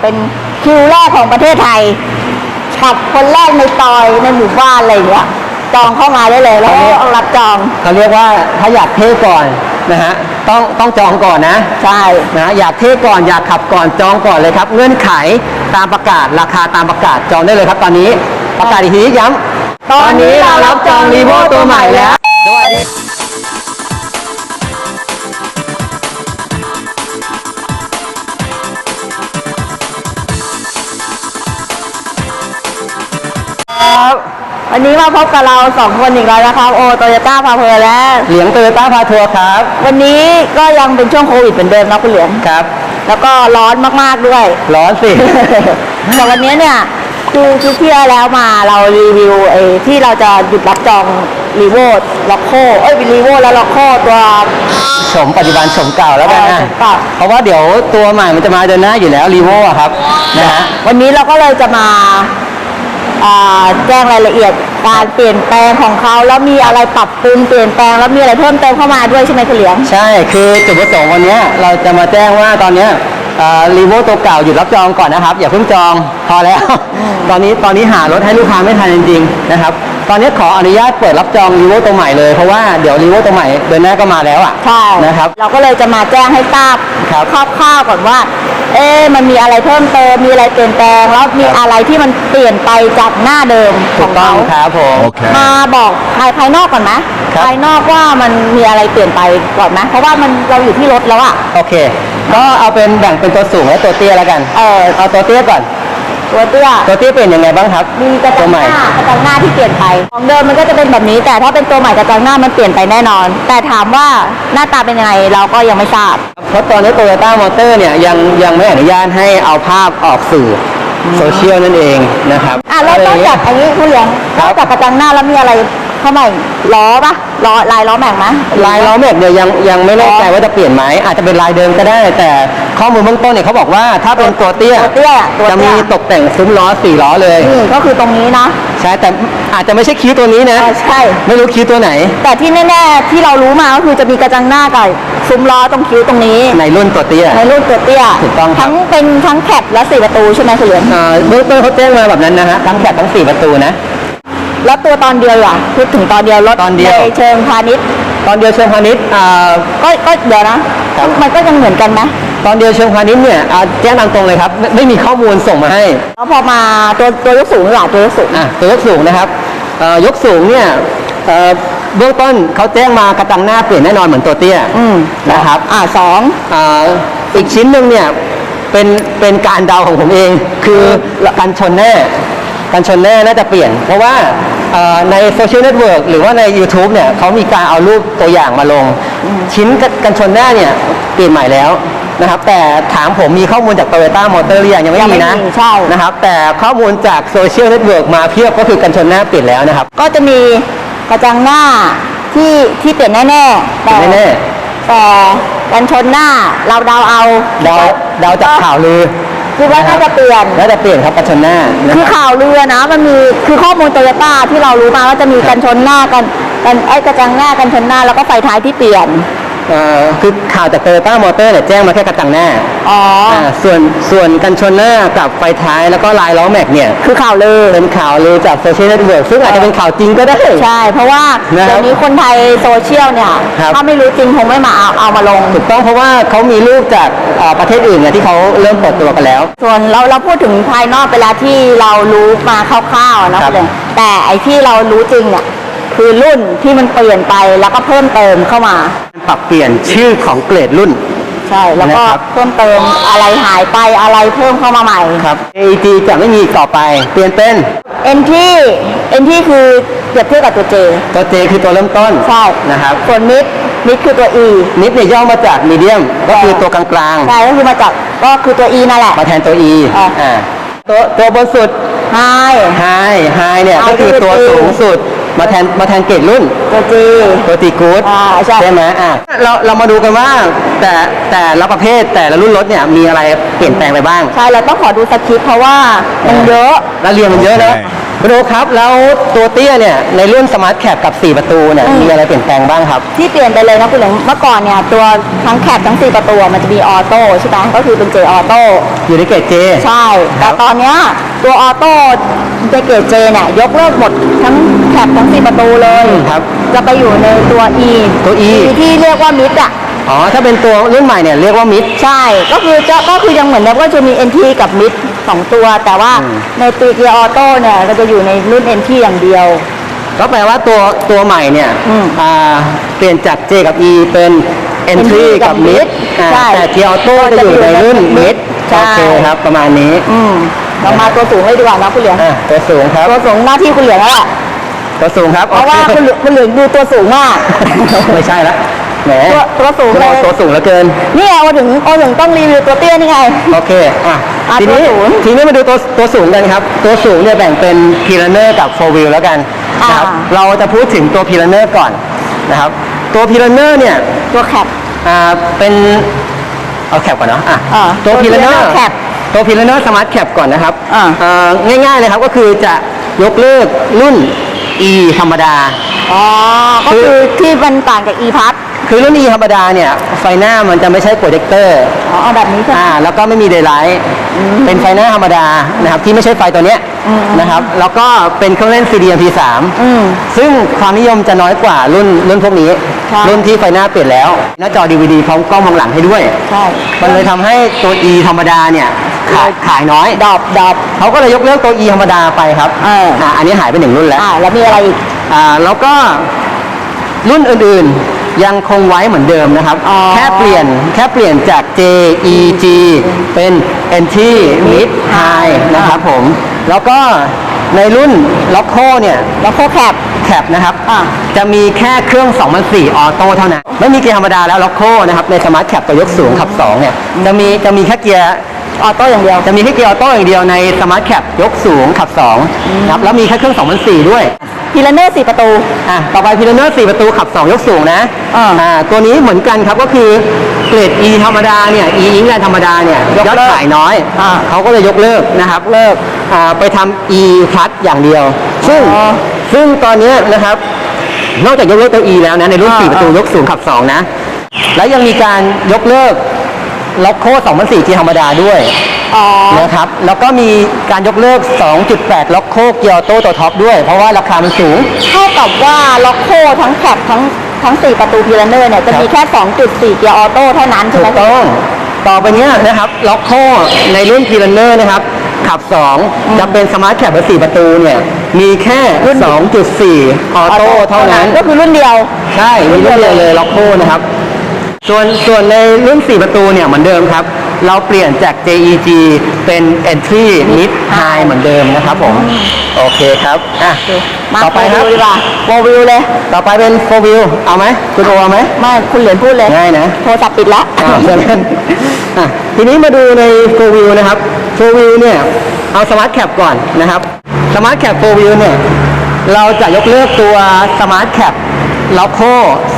เป็นคิวแรกของประเทศไทยขับคนแรกในซอยในหมู่บ้านอะไรอย่างเงี้ยจองเข้ามาได้เลยแล้วก็เอารับจองเขาเรียกว่าถ้าอยากเท่ก่อนนะฮะต้องต้องจองก่อนนะใช่นะอยากเท่ก่อนอยากขับก่อนจองก่อนเลยครับ เงื่อนไขตามประกาศราคาตามประกาศจองได้เลยครับตอนนี้ ประกาศอีกทีย้ำตอนนี้เรารับจองรีโว Revo ตัวใหม่แล้วสวัสดี วันนี้มาพบกับเราสองคนอีกแล้วนะครับโอโตโยต้าพาเพลและเหลียงโตโยต้าพาทัวร์ครับวันนี้ก็ยังเป็นช่วงโควิดเหมือนเดิมนะคุณเหลียงครับ แล้วก็ร้อนมากๆด้วย ร้อนสิ แต่วันนี้เนี่ยคือคือที่แล้วมาเรารีวิวไอ้ที่เราจะหยุดรับจองรีโวล็อกโคเอ้ยรีโวแล้วล็อกโคตัวชมปัจจุบันชมเก่าแล้วกันเออนะชมเก่า เพราะว่าเดี๋ยวตัวใหม่มันจะมาเดือนหน้าอยู่แล้วรีโวอะครับนะฮะวันนี้เราก็เลยจะมาอ่าแจ้งรายละเอียด การเปลี่ยนแปลงของเขาแล้วมีอะไรปรับปรุงเปลี่ยนแปลงแล้วมีอะไรเพิ่มเติมเข้ามาด้วยใช่ไหมคุณเหลียง ใช่ คือจุดประสงค์วันเนี้ยเราจะมาแจ้งว่าตอนเนี้รีโวตัวเก่าหยุดรับจองก่อนนะครับ อย่าเพิ่งจองพอแล้ว ตอนนี้ตอนนี้หารถให้ลูกค้าไม่ทันจริงๆนะครับ ตอนนี้ขออนุญาตเปิดรับจองรีโวตัวใหม่เลยเพราะว่าเดี๋ยวรีโวตัวใหม่เดือนหน้าก็มาแล้วอะใช่นะครับ เราก็เลยจะมาแจ้งให้ทราบครับคร่าวๆก่อนว่า เอ๊ะมันมีอะไรเพิ่มเติมมีอะไรเปลี่ยนแปลงแล้วมีอะไรที่มันเปลี่ยนไปจากหน้าเดิมขถูอกงต้องเขาครับผม มาบอกภายภายนอกก่อนไหมครับ ภายนอกว่ามันมีอะไรเปลี่ยนไปก่อนไหมเพราะว่ามันเราอยู่ที่รถแล้วอะ โอเค ก็เอาเป็นแบ่งเป็นตัวสูงและตัวเตี้ยแล้วกัน เออเอาตัวเตี้ยก่อน ตัวเตี้ยตัวเตี้ยเป็นยังไงบ้างครับมีกระจัตัวงใหหม่น้ากระจังหน้าที่เปลี่ยนไป ของเดิมมันก็จะเป็นแบบนี้ แต่ถ้าเป็นตัวใหม่กระจังหน้ามันเปลี่ยนไปแน่นอน แต่ถามว่าหน้าตาเป็นยังไงเราก็ยังไม่ทราบ เพราะตอนนี้โตโยต้ามอเตอร์เนี่ยยังยังไม่อนุญาตให้เอาภาพออกสื่ออโซเชียลนั่นเองนะครับอะแล้วนอกจากอันนี้คุณเหลียงครันบอกจากกระจังหน้าแล้วมีอะไร เข้ามาอีกล้อปะล้อลายล้อแม็กไหมลายล้อแม็กเนี่ยยังยังไม่แน่ใจว่าจะเปลี่ยนไหมอาจจะเป็นลายเดิมก็ได้ แต่ข้อมูลเบื้องต้นเนี่ยเขาบอกว่าถ้าเป็นตัวเตี้ยตัวเตี้ยตัวจะเตี้มียตกแต่งซุ้มล้อสี่ล้อเลยนี่ก็คือตรงนี้นะใช่แต่อาจจะไม่ใช่คิ้วตัวนี้นะ เออใช่ ไม่รู้คิ้วตัวไหน แต่ที่แน่ๆที่เรารู้มาก็คือจะมีกระจังหน้ากับซุ้มล้อตรงคิ้วตรงนี้ ในรุ่นตัวเตี้ย ในรุ่นตัวเตี้ยถูกต้องครับ ทั้งเป็นทั้งแคปและสี่ประตูใช่ไหมคุณเหลียงอ่าเบื้องต้นเขาแจ้งมาแบบนั้นนะฮะทั้งแบตทั้งสี่ประตูนะ แล้วตัวตอนเดียวอะพูดถึงตอนเดียวรถตอนเดียว ในเชิงพาณิชย์ตอนเดียวเชิงพาณิชย์อ่า ก็ก็เดี๋ยวนะครับมันก็ยังเหมือนกันไหมตอนเดียวเชิงพาณิชย์เนี่ยอ่าแจ้งตามตรงเลยครับไม่ไม่มีข้อมูลส่งมาให้ แล้วพอมาตัวตัวยกสูงหรือเปล่าตัวยกสูง อะตัวยกสูงนะครับเอ่อยกสูงเนี่ยเอ่อเบื้องต้นเขาแจ้งมากระจังหน้าเปลี่ยนแน่นอนเหมือนตัวเตี้ยอืม นะครับอ่าสอง อ่าอีกชิ้นหนึ่งเนี่ยเป็นเป็นการเดาของผมเอง คือการชนแน่ การชนแน่น่าจะเปลี่ยน เพราะว่าเอ่อในโซเชียลเน็ตเวิร์กหรือว่าใน YouTube เนี่ยเขามีการเอารูปตัวอย่างมาลง ชิ้นกันชนหน้าเนี่ยเปลี่ยนใหม่แล้วนะครับแต่ถามผมมีข้อมูลจาก Toyota Motor หรือยังยังไม่ยังไม่มีนะมีใช่นะครับแต่ข้อมูลจากโซเชียลเน็ตเวิร์กมาเพียบก็คือกันชนหน้าเปลี่ยนแล้วนะครับ ก็จะมีกระจังหน้าที่ที่เปลี่ยนแน่ๆแต่เปลี่ยนแน่แต่กันชนหน้าเราเดาเอาเดาเดาจากข่าวลือ คือว่าน่าจะเปลี่ยน น่าจะเปลี่ยนครับกันชนหน้านะคือครับข่าวเรือนะมันมีคือข้อมูลโตโยต้าที่เรารู้มาว่าจะมีกันชนหน้ากันกันไอ้กระจังหน้ากันชนหน้าแล้วก็ไฟท้ายที่เปลี่ยน เอ่อคือข่าวจาก Toyota Motor เนี่ยแจ้งมาแค่กระจังหน้าอ๋ออาส่วนส่วนกันชนหน้ากับไฟท้ายแล้วก็ลายล้อแม็กเนี่ยคือข่าวลือ เป็นข่าวลือจากโซเชียลเน็ตเวิร์กซึ่งอาจจะเป็นข่าวจริงก็ได้ ใช่ เพราะว่านะครับเดี๋ยวนี้คนไทยโซเชียลเนี่ย ครับ ถ้าไม่รู้จริงคงไม่มาเอาเอามาลง ถูกต้องเพราะว่าเขามีรูปจากเอ่อประเทศอื่นเนี่ยที่เขาเริ่มเปิดตัวกันแล้ว ส่วนเราเราพูดถึงภายนอกไปแล้วที่เรารู้มาคร่าวๆนะครับเลยแต่ไอ้ที่เรารู้จริงเนี่ย คือรุ่นที่มันเปลี่ยนไปแล้วก็เพิ่มเติมเข้ามา ปรับเปลี่ยนชื่อของเกรดรุ่น ใช่ แล้วก็นะครับ เพิ่มเติมอะไรหายไปอะไรเพิ่มเข้ามาใหม่ ครับ AEG จะไม่มีอีกต่อไปเปลี่ยนเป็นเอ็นที่เอ็นที่คือเปรียบเทียบกับตัวเจตัว J คือตัวเริ่มต้นใช่นะครับ ส่วนมิดมิดคือตัว E นิดเนี่ยย่อมาจากมีเดียมก็คือตัวกลางๆใช่ก็คือมาจากก็คือตัว E นั่นแหละมาแทนตัว E อะ อ่าตัวตัวบนสุด High High High เนี่ย High ก็คือตัวคือ สูงสุด มาแทนมาแทนเกรดรุ่นตัว G ตัวตีกู๊ดอ่าใช่ไหมอะเราเรามาดูกันว่าแต่แต่ละประเภทแต่ละรุ่นรถเนี่ยมีอะไรเปลี่ยนแปลงไปบ้างใช่เราต้องขอดูสคริปต์เพราะว่ามันเยอะ แล้วเรียงมันเยอะนะใคุณโอครับ แล้วตัวเตี้ยเนี่ยในรุ่นสมาร์ทแคปกับ 4 ประตูเนี่ยอืม มีอะไรเปลี่ยนแปลงบ้างครับ ที่เปลี่ยนไปเลยนะคุณเหลืองเมื่อก่อนเนี่ยตัวทั้งแคปทั้งสี่ประตูมันจะมีออโต้ใช่ไหมก็คือเป็นเจออโต้ อยู่ในเกรดเจ ใช่ ครัแต่บ ตอนเนี้ยตัวออโต้เจเกตเจเนี่ยยกเลิกหมดทั้งแคปทั้งสี่ประตูเลยครับ จะไปอยู่ในตัว E ตัว E ที่เรียกว่ามิดอะ อ๋อ ถ้าเป็นตัวรุ่นใหม่เนี่ยเรียกว่ามิด ใช่ ก็คือจะก็คือยังเหมือนแบบว่าจะมี NT กับมิด สองตัว แต่ว่าอืมในตัวเกียร์ออโต้เนี่ยเราจะอยู่ในรุ่น NT อย่างเดียว ก็แปลว่าตัวตัวใหม่เนี่ยอืมอ่าเปลี่ยนจาก J กับ E เป็น Entry กับ Mid อ่าใช่แต่ G Auto จะอยู่ในรุ่น Mid ใช่โอเคครับประมาณนี้อืมเรามาตัวสูงเลยดีกว่านะคุณเหลืองอะตัวสูงครับตัวสูงหน้าที่คุณเหลืองแล้วแหละตัวสูงครับเพราะว่าโอคุณเหลืองคุณเหลืองดูตัวสูงมาก ไม่ใช่ละแหมตัวตัวสูงคุณเลเอายตัวสูงเหลือเกิน นี่ไงโอถึงโอถึงต้องรีวิวตัวเตี้ยนี่ไง โอเค อะ อะทีนี้ตัวสูงทีนี้มาดูตัวตัวสูงกันครับ ตัวสูงเนี่ยแบ่งเป็นพีลเนอร์กับโฟวิลแล้วกันนะครับอ่า เราจะพูดถึงตัวพีลเนอร์ก่อนนะครับ ตัวพีลเนอร์เนี่ยตัวแคป อ่าเป็นเอาแคปก่อนเนาะอะอ่าตัวตัวพีลเนอร์ Pilaner Cap ตัวพีลเนอร์สมาร์ทแคปก่อนนะครับอ่าอ่าง่ายๆเลยครับก็คือจะยกเลิกรุ่น E ธรรมดา อ๋อ ก็คือที่มันต่างจาก e p a s คือรุ่น E ธรรมดาเนี่ยไฟหน้ามันจะไม่ใช่โปรเจคเตอร์อ๋อเอาแบบนี้ใช่ไหม อ่าแล้วก็ไม่มีเดย์ไลท์เป็นไฟหน้าธรรมดานะครับที่ไม่ใช่ไฟตัวเนี้ยอืม นะครับแล้วก็เป็นเครื่องเล่น CD MP3 อืม ซึ่งความนิยมจะน้อยกว่ารุ่นรุ่นพวกนี้ใช่รุ่นที่ไฟหน้าเปลี่ยนแล้ว หน้าจอ DVD พร้อมกล้องมองหลังให้ด้วย ใช่ มันเลยทำให้ตัว E ธรรมดาเนี่ยขายขายน้อยดอบดอบเขาก็เลยยกเลิกตัว E ธรรมดาไปครับเอออ่าอันนี้หายไปหนึ่งรุ่นแล้ว อ่า แล้วมีอะไรอีก อ่าแล้วก็รุ่นอื่นๆ ยังคงไว้เหมือนเดิมนะครับ อ๋อ แค่เปลี่ยนแค่เปลี่ยนจาก J E G เป็น Entry Mid High นะครับผม แล้วก็ในรุ่น Loco เนี่ยแล้วโคแคป แคปนะครับ อ่าจะมีแค่เครื่อง 2004 ออโต้เท่านั้น ไม่มีเกียร์ธรรมดาแล้ว Loco นะครับ ในสมาร์ทแคปตัวยกสูงขับ 2 เนี่ย จะมีจะมีแค่เกียร์ ออโต้อย่างเดียว จะมีแค่เกียร์ออโต้อย่างเดียวในสมาร์ทแคปยกสูงขับ2นะครับ แล้วมีแค่เครื่อง 2004 ด้วย พีลเนอร์สี่ประตู อะต่อไปพิลเนอร์4ประตูขับ 2 ยกสูงนะอ่าตัวนี้เหมือนกันครับก็คือเกรด E ธรรมดาเนี่ย E อิงแลนธรรมดาเนี่ยยกยอดเลิกขายน้อย อ่าเขาก็เลยยกเลิกนะครับเลิกอ่าไปทำ E พัดอย่างเดียว ซึ่งอ๋อซึ่งตอนเนี้ยนะครับ นอกจากยกเลิกตัว E แล้วนะในรุ่นอ่า4ประตูอ่ายกสูงขับ 2 นะ แล้วยังมีการยกเลิกล็อกโค้2004ที่ธรรมดาด้วย อ๋อ นะครับ แล้วก็มีการยกเลิก 2.8 ล็อกโคเกียร์โต้ตัวท็อปด้วย เพราะว่าราคามันสูง เท่ากับว่าล็อกโคทั้งแคปทั้งทั้งสี่ประตูพีลเนอร์เนี่ยจะมีครับแค่ 2.4 เกียร์ออโต้เท่านั้นใช่ถูไหมกต้อง ต่อไปเนี้ยนะครับล็อกโคในรุ่นพีลันเนอร์นะครับ ขับ 2 จะเป็นสมาร์ทแคปแบบ4ประตูเนี่ย มีแค่ 2.4 ออโต้เท่านั้น ก็คือรุ่นเดียว ใช่มีรุ่นเดียวเลยล็อกโคนะครับ ส่วนส่วนในรุ่น 4 ประตูเนี่ยเหมือนเดิมครับ เราเปลี่ยนจาก JEG เป็น Entry Mid High เหมือนเดิมนะครับผม โอเคครับอะมาต่อโฟไปควิรับวดีกว่าโฟวิวเลย ต่อไปเป็น4 Wheel เอาไหมคุณโอเอาไหม ไม่คุณเหรียญพูดเลยง่ายนะ โทรศัพท์ปิดละ อ่าเชิญท่านอะทีนี้มาดูใน4 View นะครับ4 View เนี่ย เอาสมาร์ทแคปก่อนนะครับสมาร์ทแคป4 View เนี่ย เราจะยกเลิกตัวสมาร์ทแคปล็อกโค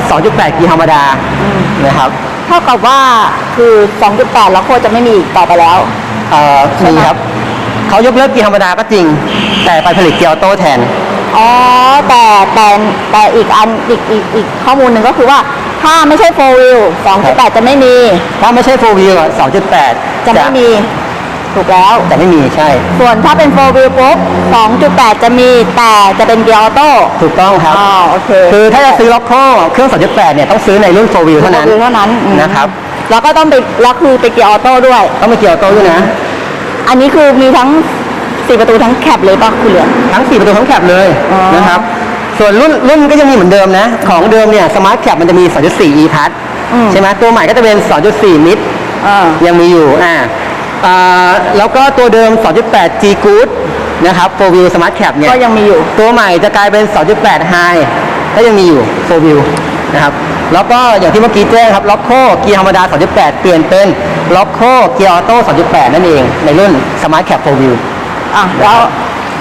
2.8กีย์ธรรมดานะครับ เท่ากับว่าคือ 2.8 แล้วโคจะไม่มีอีกต่อไปแล้ว เอ่อใช่ไหมมีครับ เขายกเลิกกีย์ธรรมดาก็จริง แต่ไปผลิตเกียร์ออโต้แทน อ๋อแต่แต่แต่อีกอันอีกอีกอีกข้อมูลหนึ่งก็คือว่าถ้าไม่ใช่4 wheel 2.8 จะไม่มี ถ้าไม่ใช่4 View อะ2.8จะไม่มี ถูกแล้ว แต่ไม่มีใช่ ส่วนถ้าเป็น4 wheel ปุ๊บ2.8 จะมีแต่จะเป็นเกียร์ออโต้ ถูกต้องครับอ๋อโอเค คือถ้าจะซื้อล็อกโคเครื่อง 2.8 เนี่ยต้องซื้อในรุ่น4 View เท่านั้น4 wheel เท่านั้นอืมนะครับ แล้วก็ต้องไปแล้วคือเป็นเกียร์ออโต้ด้วย ต้องมีเกียร์ออโต้ด้วยนะ อันนี้คือมีทั้ง4ประตูทั้งแคปเลยป่ะคุณเหลืองทั้ง 4 ประตูทั้งแคปเลยอ๋อ นะครับ ส่วนรุ่นรุ่นก็ยังมีเหมือนเดิมนะ ของเดิมเนี่ยสมาร์ทแคปมันจะมี 2.4 e p a s ใช่ไหมตัวใหม่ก็จะเป็น 2.4 mid อ่า ยังมีอยู่ อ่าอ่า แล้วก็ตัวเดิม 2.8 g good นะครับ4 view smart cap เนี่ยก็ยังมีอยู่ ตัวใหม่จะกลายเป็น 2.8 high ก็ยังมีอยู่4 view นะครับ แล้วก็อย่างที่เมื่อกี้แจ้งครับล็อกโคเกียร์ธรรมดา 2.8 เปลี่ยนเป็นล็อกโคเกียร์ออโต้ 2.8 นั่นเอง ในรุ่น smart cap 4 view อะแล้ว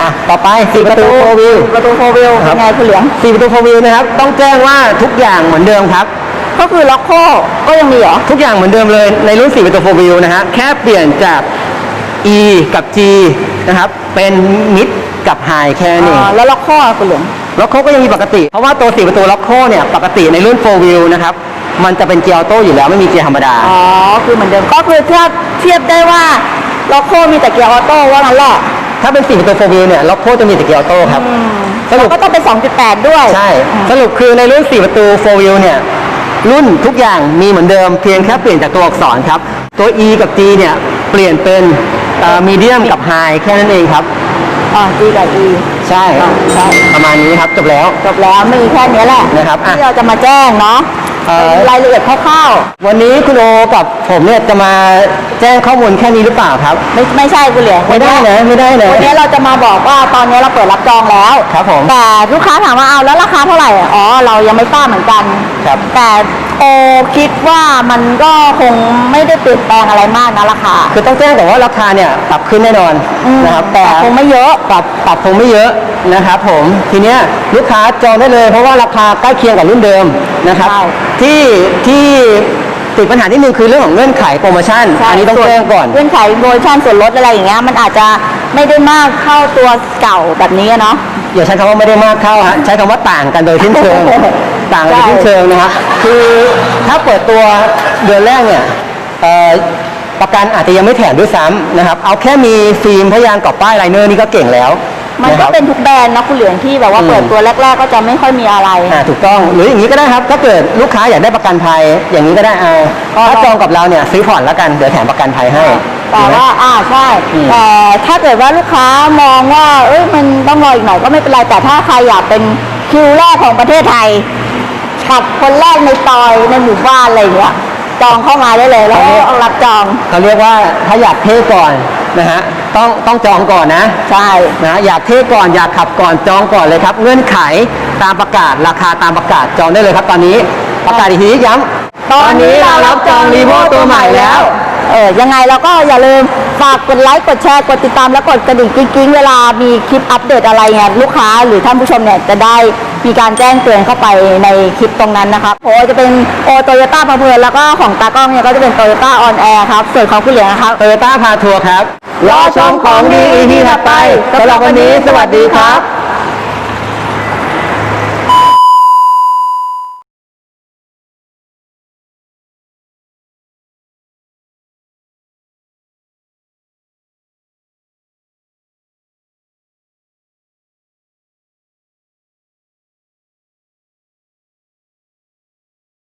อะต่อไป4ประตู4 view ประตูโฟวิลครัเป็บนไงคุณเหลือง4ประตู4 view นะครับ ต้องแจ้งว่าทุกอย่างเหมือนเดิมครับ ก็คือล็อกโคก็ยังมีเหรอ ทุกอย่างเหมือนเดิมเลยในรุ่น4ประตู4 view นะฮะ แค่เปลี่ยนจาก E กับ G นะครับ เป็น mid กับไฮแค่นั้นเอง อ่าแล้วล็อกข้อคุณเหลืองล็อกโคก็ยังมีปกติ เพราะว่าตัว 4 ประตูล็อกโคเนี่ย ปกติในรุ่น4 wheel นะครับ มันจะเป็นเกียร์ออโต้อยู่แล้วไม่มีเกียร์ธรรมดา อ๋อ คือเหมือนเดิม ก็คือเทียบเทียบได้ว่าล็อกโคมีแต่เกียร์ออโต้ว่างั้นแหละถ้าเป็น 4 ประตู4 wheel เนี่ย ล็อกโคจะมีแต่เกียร์ออโต้ครับอืมสรุป แล้วก็ต้องเป็น 2.8 ด้วย ใช่อืมสรุปคือในรุ่น 4 ประตู4 wheel เนี่ย รุ่นทุกอย่างมีเหมือนเดิมเพียงแค่เปลี่ยนจากตัวอักษรครับ ตัว E กับ G เนี่ยเปลี่ยนเป็นมีเดียมกับไฮแค่นั้นเองครับอ๋อ G กับ E ใช่อ่าใช่ประมาณนี้ครับจบแล้วจบแล้วมีแค่นี้แหละนะครับอะที่เราจะมาแจ้งเนาะเอ่อเป็นรายละเอียดคร่าววันนี้คุณโอกับผมเนี่ยจะมา แจ้งข้อมูลแค่นี้หรือเปล่าครับๆไม่ไม่ใช่คุณเหลืองไม่ได้นะไม่ได้นะวันนี้เราจะมาบอกว่าตอนนี้เราเปิดรับจองแล้วครับผมแต่ลูกค้าถามว่าเอาแล้วราคาเท่าไหร่อะอ๋อเรายังไม่ทราบเหมือนกันครับแต่โอคิดว่ามันก็คงไม่ได้เปลี่ยนแปลงอะไรมากนะราคาคือต้องแจ้งก่อนว่าราคาเนี่ยปรับขึ้นแน่นอนอืมนะครับแต่แต่คงไม่เยอะปรับปรับคงไม่เยอะนะครับผมทีเนี้ยลูกค้าจองได้เลย เพราะว่าราคาใกล้เคียงกับรุ่นเดิมนะครับใช่ที่ที่ ติดปัญหาที่หนึ่งคือเรื่องของเงื่อนไขโปรโมชั่น ใช่อันนี้ต้องส่วนแจ้งก่อน เงื่อนไขโปรโมชั่นส่วนลดอะไรอย่างเงี้ยมันอาจจะไม่ได้มากเท่าตัวเก่าแบบนี้อะเนาะ อย่าใช้คำว่าไม่ได้มากเข้าฮะใช้คำว่าต่างกันโดยสิ้นเชิง ต่างกันโดยสิ้นเชิงนะฮะคือถ้าเปิดตัวเดือนแรกเนี่ยเอ่อประกันอาจจะยังไม่แถมด้วยซ้ำนะครับเอาแค่มีฟิล์มพยางค์กับป้ายไลเนอร์นี่ก็เก่งแล้ว มันนะคก็รับเป็นทุกแบรนด์นะคุณเหลืองที่แบบว่าอืม เปิดตัวแรก ๆ ก็จะไม่ค่อยมีอะไร อ่าถูกต้องหรืออย่างนี้ก็ได้ครับถ้าเกิดลูกค้าอยากได้ประกันภัย อย่างนี้ก็ได้เอาก็ถ้าจองกับเราเนี่ยซื้อผ่อนแล้วกันเดี๋ยวแถมประกันภัยให้แต่ว่าอ่าใช่อืมแต่ถ้าเกิดว่าลูกค้ามองว่า เอ้ยมันต้องรออีกหน่อยก็ไม่เป็นไร แต่ถ้าใครอยากเป็นคิวแรกของประเทศไทยขับคนแรกในซอยในหมู่บ้านอะไรอย่างเงี้ยจองเข้ามาได้เลยแล้วก็เอารับจอง เขาเรียกว่าถ้าอยากเท่ก่อน นะฮะต้องต้องจองก่อนนะใช่นะอยากเท่ก่อนอยากขับก่อนจองก่อนเลยครับ เงื่อนไขตามประกาศราคาตามประกาศจองได้เลยครับตอนนี้ ประกาศอีกทีย้ำตอนนี้เรารับจองรีโวตัวใหม่แล้ว เออยังไงเราก็อย่าลืมฝากกดไลค์กดแชร์กดติดตามและกดกระดิ่งกิ๊งๆเวลามีคลิปอัปเดตอะไรเนี่ยลูกค้าหรือท่านผู้ชมเนี่ยจะได้มีการแจ้งเตือนเข้าไปในคลิปตรงนั้นนะครับโอจะเป็นโอโตโยต้าพาเพลินแล้วก็ของตากล้องเนี่ยก็จะเป็นโตโยต้าออนแอร์ครับส่วนของผู้เหลืองนะครับโตโยต้าพาทัวร์ครับรอชมของดี EP ถัดไปสำหรับวันนี้สวัสดีครับ